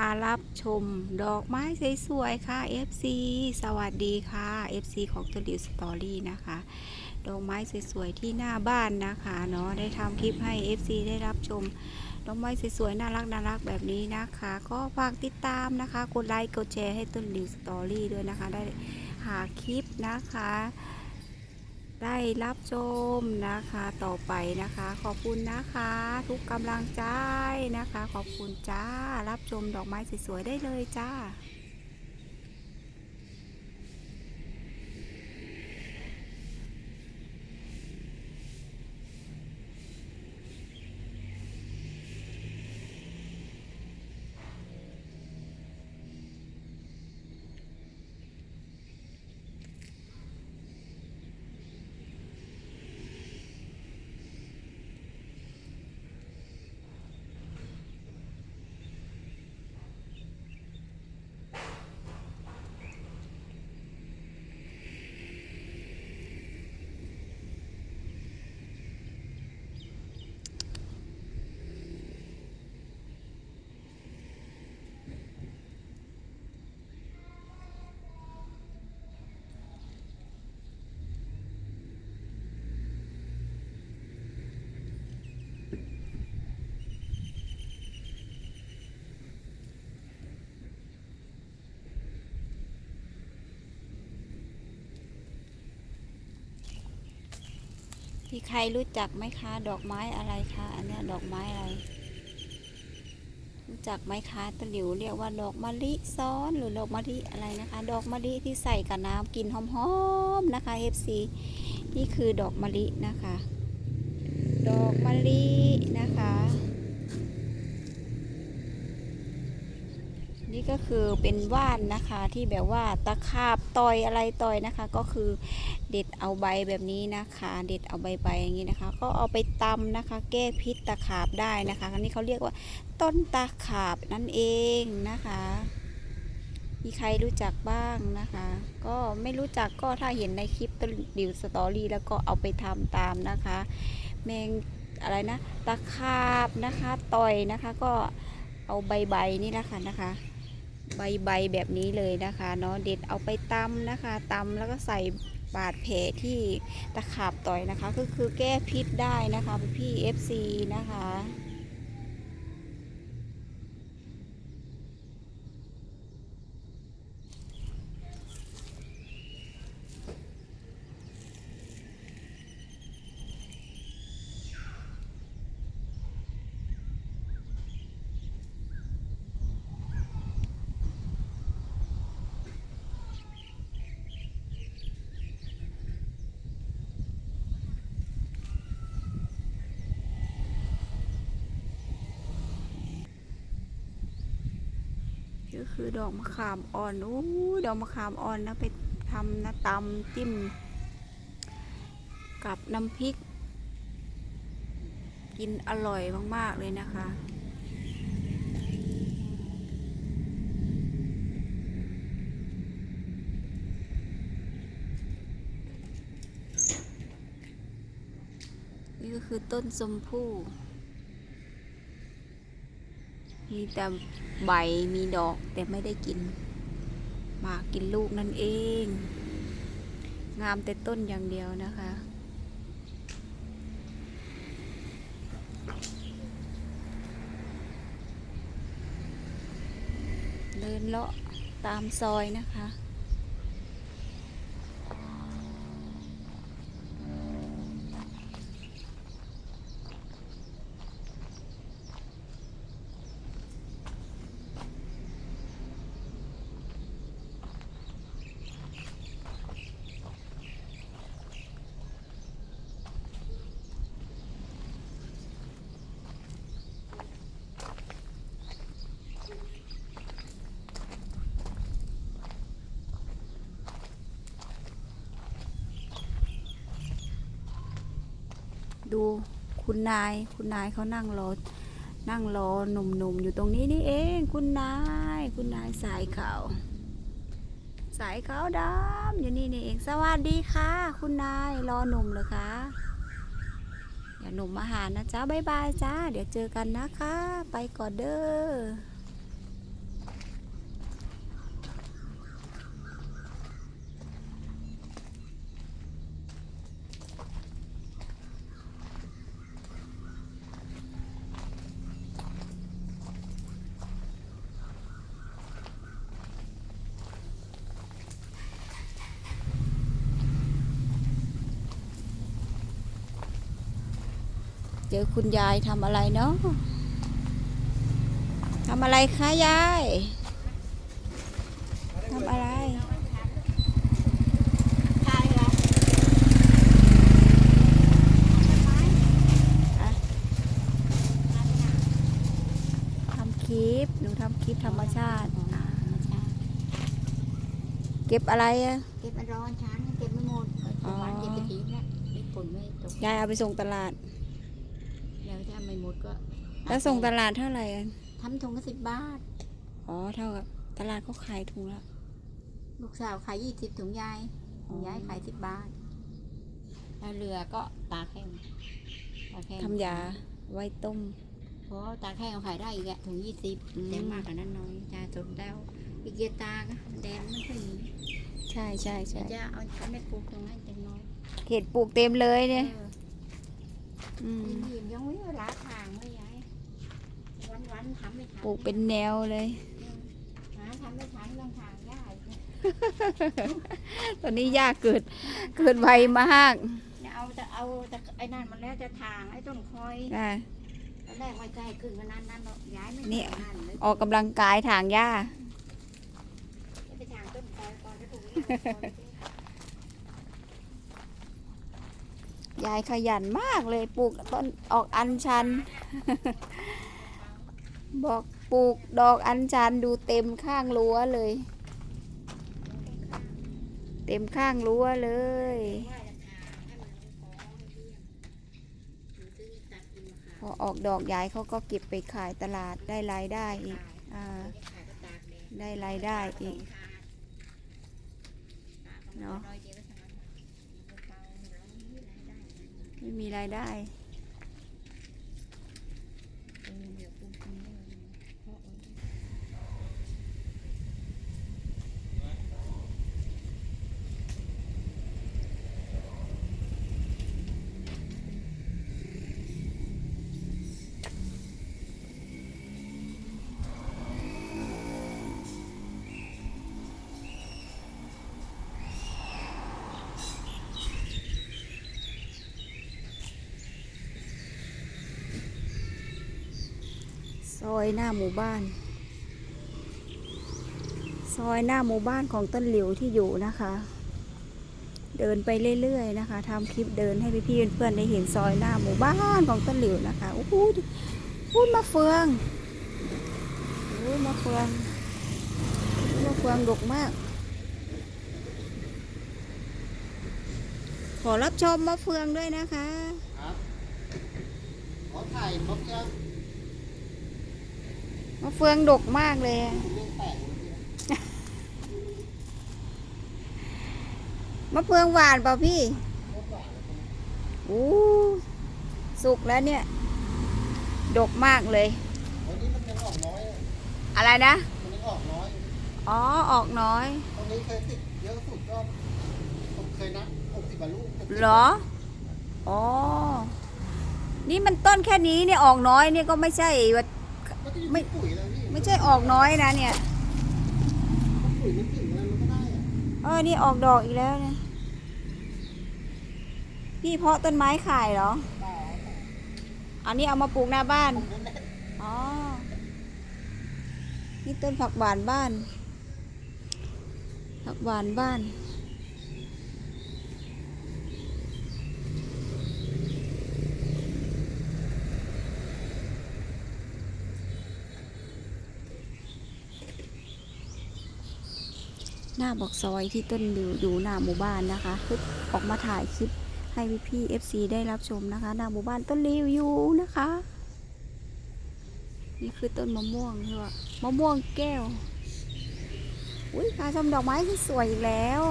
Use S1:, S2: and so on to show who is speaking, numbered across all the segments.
S1: ารับชมดอกไม้สวยๆค่ะ FC สวัสดีค่ะ FC ของตัวดิวสตอรี่นะคะ ดอกไม้สวยๆที่หน้าบ้านนะคะเนาะได้ทำคลิปให้ FC ได้รับชมดอกไม้สวยๆน่ารักน่ารักแบบนี้นะคะ ก็ฝากติดตามนะคะ กดไลค์กดแชร์ให้ต้นดิวสตอรี่ด้วยนะคะ ได้หาคลิปนะคะ ได้รับชมนะคะต่อไปนะคะ ขอบคุณนะคะ ทุกกำลังใจนะคะ ขอบคุณจ้ารับชมดอกไม้สวยๆได้เลยจ้า มีใครรู้จักไหมคะ ดอกไม้อะไรคะอันนี้ดอกไม้อะไร รู้จักไหมคะตะหลิวเรียกว่าดอกมะลิซ้อนหรือดอกมะลิอะไรนะคะ ดอกมะลิที่ใส่กับน้ำกินหอมๆนะคะ FC นี่คือดอกมะลินะคะ ดอกมะลินะคะ นี่ก็คือเป็นว่านนะคะที่แบบว่าตะขาบต่อยอะไรต่อยนะคะ ก็คือเด็ดเอาใบแบบนี้นะคะ เด็ดเอาใบใบอย่างนี้นะคะ ก็เอาไปตำนะคะ แก้พิษตะขาบได้นะคะอันนี้เขาเรียกว่าต้นตะขาบนั่นเองนะคะ มีใครรู้จักบ้างนะคะ ก็ไม่รู้จักก็ถ้าเห็นในคลิปต้นดิวสตอรี่แล้วก็เอาไปทำตามนะคะ แมงอะไรนะ ตะขาบนะคะ ต่อยนะคะก็เอาใบใบนี่แหละค่ะนะคะ ใบใบแบบนี้เลยนะคะเนาะเด็ดเอาไปตำนะคะตำแล้วก็ใส่บาดแผลที่ตะขาบต่อยนะคะ ก็คือแก้พิษได้นะคะพี่ FC นะคะ ก็คือดอกมะขามอ่อนอู้ดอกมะขามอ่อนนะไปทำนะตำจิ้ม กับน้ำพริก กินอร่อยมาก ๆ เลยนะคะนี่ก็คือต้นสมพู่ มีแต่ใบมีดอกแต่ไม่ได้กินหมากกินลูกนั่นเอง งามแต่ต้นอย่างเดียวนะคะเดินเลาะตามซอยนะคะ ดูคุณนาย คุณนายเขานั่งรอ นั่งรอหนุ่มๆอยู่ตรงนี้นี่เอง คุณนาย คุณนายสายขาวสายขาวดำอยู่นี่นี่เอง สวัสดีค่ะ คุณนาย รอหนุ่มเหรอคะเดี๋ยวหนุ่มมาหานะจ๊ะบ๊ายบายจ้า เดี๋ยวเจอกันนะคะ ไปก่อนเด้อ เจอคุณยายทำอะไรเนาะทำอะไรคะยายทำอะไร
S2: ใช่ละ
S1: ทำคลิปหนูทำคลิปธรรมชาติอ่าเก็บอะไรอะ
S2: เก็บมันร้อนช้างเก็บไม่หมด
S1: อ๋อ
S2: หวานเก็บไปทิ้งแล้วมีผลไม่ตก
S1: ยายเอาไปส่งตลาด
S2: แล้วถ้า ไม่หมดก็
S1: แล้วส่งตลาดเท่าไหร่อะ
S2: ทำถุงก็สิบบาท
S1: อ๋อเท่ากับตลาดเขาขายถุงละ
S2: ลูกสาวขายยี่สิบถุงยายถุงยายขายสิบบาท แล้วเรือก็ตากแห้งตากแห้ง
S1: ทำยาไว้ต้ม
S2: เพราะตากแห้งเอาขายได้อีกอะถุงยี่สิบ
S1: อืม
S2: แต่มากกว่านั้นน้อยจ้าจนแล้วอีกเกียร์ตากอะแดงไม่ค่อยมี
S1: ใช่ใช่ใช่
S2: จะเอาเขาไม่ปลูกตรงนั้นจังน้อย
S1: เห็ดปลูกเต็มเลยเนี่ย
S2: เออ
S1: อืม
S2: ยืนยังไม่เวลาทางเลยยายวันวันๆทำไม่ทัน
S1: ปลูกเป็นแนวเลย
S2: หาทำไม่ทันต้องทางยาก
S1: ตอนนี้ยากเกิด เกิดไวมาก
S2: จะเอาจะเอาแต่ไอ้นั่นมันแล้วจะทางไอ้ต้นคอย
S1: อะ
S2: ตอนแรกไม่ใจขึ้นกันนั้นนั่นหรอกย้ายไม่
S1: เนี่ย
S2: ถึงนั่นเลย
S1: ออกกำลังกายถางหญ้า
S2: จะไปทางต้นคอยก่อนจะถูกเนี่ย
S1: ยายขยันมากเลยปลูกต้นออกอัญชัน บอกปลูกดอกอัญชันดูเต็มข้างรั้วเลย เต็มข้างรั้วเลยพอออกดอกยายเขาก็เก็บไปขายตลาดได้รายได้อีกอได้รายได้อีก เนาะ ไม่มีรายได้ ซอยหน้าหมู่บ้าน ซอยหน้าหมู่บ้านของต้นหลิวที่อยู่นะคะ เดินไปเรื่อยๆนะคะทำคลิปเดินให้พี่ๆเพื่อนๆได้เห็นซอยหน้าหมู่บ้านของต้นหลิวนะคะโอ้โหพูดมาเฟืองโอ้มาเฟืองมาเฟืองดกมาก ขอรับชมมะเฟืองด้วยนะคะ
S3: ครับขอถ่ายครบยัง
S1: มะเฟืองดกมากเลยอะ
S3: เรื่องแปลกเลยพี่
S1: มะเฟืองหวานเปล่าพี่
S3: ครบหวานแล้ว
S1: อู้สุกแล้วเนี่ย ดกมากเลย
S3: วันนี้มันยังออกน้อย
S1: อะไรนะ
S3: มันยังออกน้อย
S1: อ๋อ ออกน้อย
S3: ตอนนี้เคยติดเยอะสุดก็ผมเคยนับหกสิบกว่าลูก70
S1: เหรอ อ๋อ นี่มันต้นแค่นี้เนี่ยออกน้อยเนี่ยก็ไม่ใช่ว่า
S3: ก็จะอยู่
S1: ไม่
S3: ที่ปุ๋ยเลยพี่
S1: ไม่ใช่ออกน้อยนะเนี่ย
S3: ปุ๋ยมันถึงอะไรมันก็ได้อะ
S1: เออนี่ออกดอกอีกแล้วเนี่ยพี่เพาะต้นไม้ขายเหรอ อันนี้เอามาปลูกหน้าบ้าน
S3: ผมนั่นแหละ
S1: อ๋อ นี่ต้นผักหวานบ้าน ผักหวานบ้าน หน้าบอกซอยที่ต้นอยู่อยู่หน้าหมู่บ้านนะคะออกมาถ่ายคลิปให้พี่พี่เอฟซีได้รับชมนะคะ หน้าหมู่บ้านต้นรีวิวนะคะ นี่คือต้นมะม่วงใช่ปะมะม่วงแก้ว อุ้ยการชมดอกไม้ที่สวยอีกแล้ว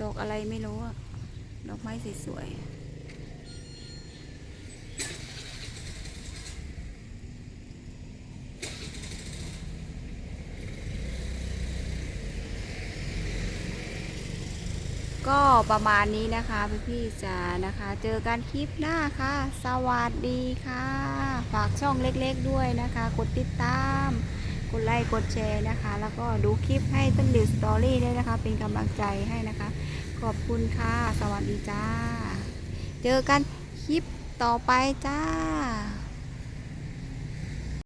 S1: ดอกอะไรไม่รู้อะดอกไม้สวยๆก็ ประมาณนี้นะคะพี่พี่ๆจ๋านะคะ เจอกันคลิปหน้าค่ะ สวัสดีค่ะ ฝากช่องเล็กๆด้วยนะคะ กดติดตาม กดไลค์กดแชร์นะคะ แล้วก็ดูคลิปให้ต้นดิวสตอรี่ด้วยนะคะ เป็นกำลังใจให้นะคะ ขอบคุณค่ะ สวัสดีจ้า เจอกันคลิปต่อไปจ้า